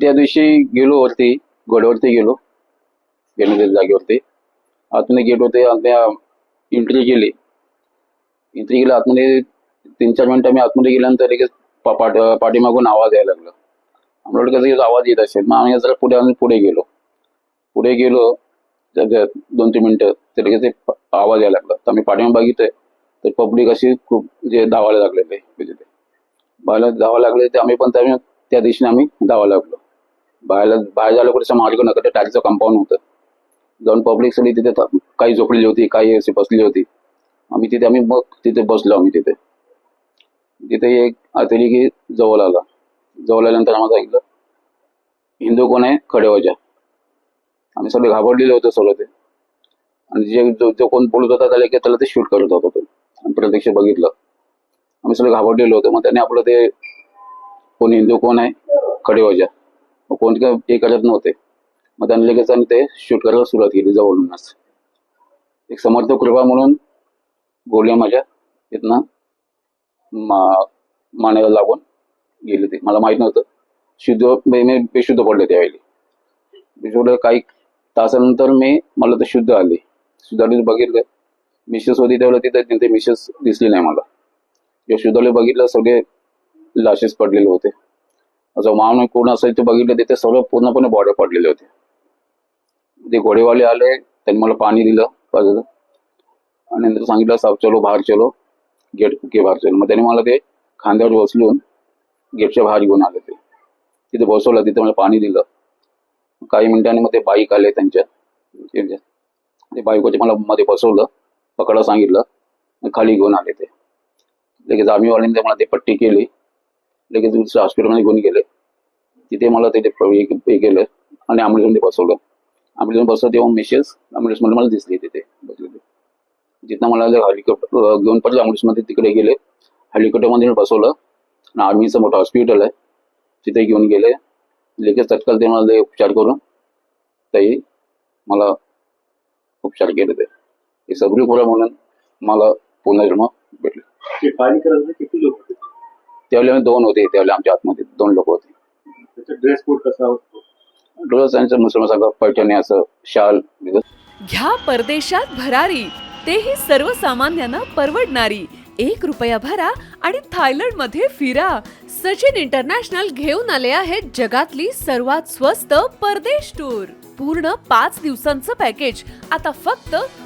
त्या दिवशी गेलो वरती गडवरती गेलो. गेलेल्या जागेवरती. आतमध्ये गेट होते त्या एंट्री केली एंट्री केली आतमध्ये तीन चार मिनटं मी आतमध्ये गेल्यानंतर लगेच पाठ पाठीमागून आवाज यायला लागला. आम्हाला कसं आवाज येत असेल? मग आम्ही जरा पुढे आम्ही पुढे गेलो. पुढे गेलो दोन तीन मिनिटं तर लगेच ते आवाज यायला लागला. तर आम्ही पाठीमा बघितलं तर पब्लिक अशी खूप जे धावायला लागलेले म्हणजे ते. बाहेर धावायला लागले ते आम्ही पण त्या त्या दिशेने आम्ही धावायला लागलो. बाहेर बाहेर जायला कुठे मार्ग नका टाकीचं कंपाऊंड होतं. जाऊन पब्लिक सगळी तिथे काही झोपलेली होती काही अशी बसली होती. आम्ही तिथे आम्ही मग तिथे बसलो आम्ही तिथे. तिथे एक अतिरेकी जवळ आला. जवळ आल्यानंतर आम्हाला ऐकलं हिंदू कोण आहे? खडे आम्ही सगळे घाबरलेले होते सगळं ते. आणि जे जो जो कोण बोलत होता त्याला की त्याला ते शूट करत होता तो. आणि प्रत्यक्ष बघितलं. आम्ही सगळे घाबरलेलो होतो. मग त्याने आपलं ते कोण हिंदू कोण आहे? खडे कोण काय हे करत नव्हते. मग त्यांनी लगेच आणि ते शूट करायला सुरुवात केली जवळूनच. एक समर्थ कृपा म्हणून गोळ्या माझ्या तिथनं मा मानेला लागून गेले ते. मला माहीत नव्हतं. शुद्ध मी बेशुद्ध पडले त्यावेळी. बेशुद्ध काही तासानंतर मी मला तर शुद्ध आली. शुद्ध आली बघितलं. मिसेस होती त्यावेळेला तिथे ते मिसेस दिसली नाही मला. जेव्हा शुद्धाला बघितलं सगळे लाशेस पडलेले होते. जो मानव पूर्ण असेल ते बघितलं तिथे सर्व पूर्णपणे बॉडी पडलेले होते. ते घोडेवाले आले त्यांनी मला पाणी दिलं बाजूला आणि नंतर सांगितलं साहेब चलो बाहेर चलो. गेट के बाहेर चलो. मग त्यांनी मला ते खांद्यावर बसलून गेटच्या बाहेर घेऊन आले ते. तिथे बसवलं तिथे मला पाणी दिलं. काही मिनिटांनी मग ते बाईक आले त्यांच्या. ते बाईकवरती मला मध्ये बसवलं पकडा सांगितलं. खाली घेऊन आले ते. लगेच आम्हीवाल्यांनी मला ते पट्टी केली. लगेच दुसऱ्या हॉस्पिटलमध्ये घेऊन गेले. तिथे मला ते हे केलं आणि ॲम्ब्युलन्समध्ये बसवलं. ॲम्ब्युलन्स बसवलं तेव्हा मिसेस ॲम्ब्युलन्समध्ये मला दिसली तिथे. बसले जिथं मला हेलिकॉप्टर घेऊन पडलं ॲम्ब्युलन्समध्ये तिकडे गेले. हेलिकॉप्टरमध्ये बसवलं. आणि आर्मीचं मोठं हॉस्पिटल आहे. तिथे घेऊन गेले. लगेच तत्काळ ते मला उपचार करून तेही मला उपचार केले ते. हे सगळी पुरा म्हणून मला पुनर्जन्म भेटले. करायला किती लोक होते? त्यावेळेला दोन होते त्यावेळेला आमच्या आतमध्ये दोन लोक होते. त्याचा ड्रेस कोड कसा असतो? रोज त्यांचं मुसलमान सगळं पैठणी असं शाल. घ्या परदेशात भरारी तेही सर्वसामान्यांना परवडणारी. एक रुपया भरा आणि थायलंडमध्ये फिरा. सचिन इंटरनॅशनल घेऊन आले आहेत जगातली सर्वात स्वस्त परदेश टूर. पूर्ण पाच दिवसांचं पॅकेज. आता फक्त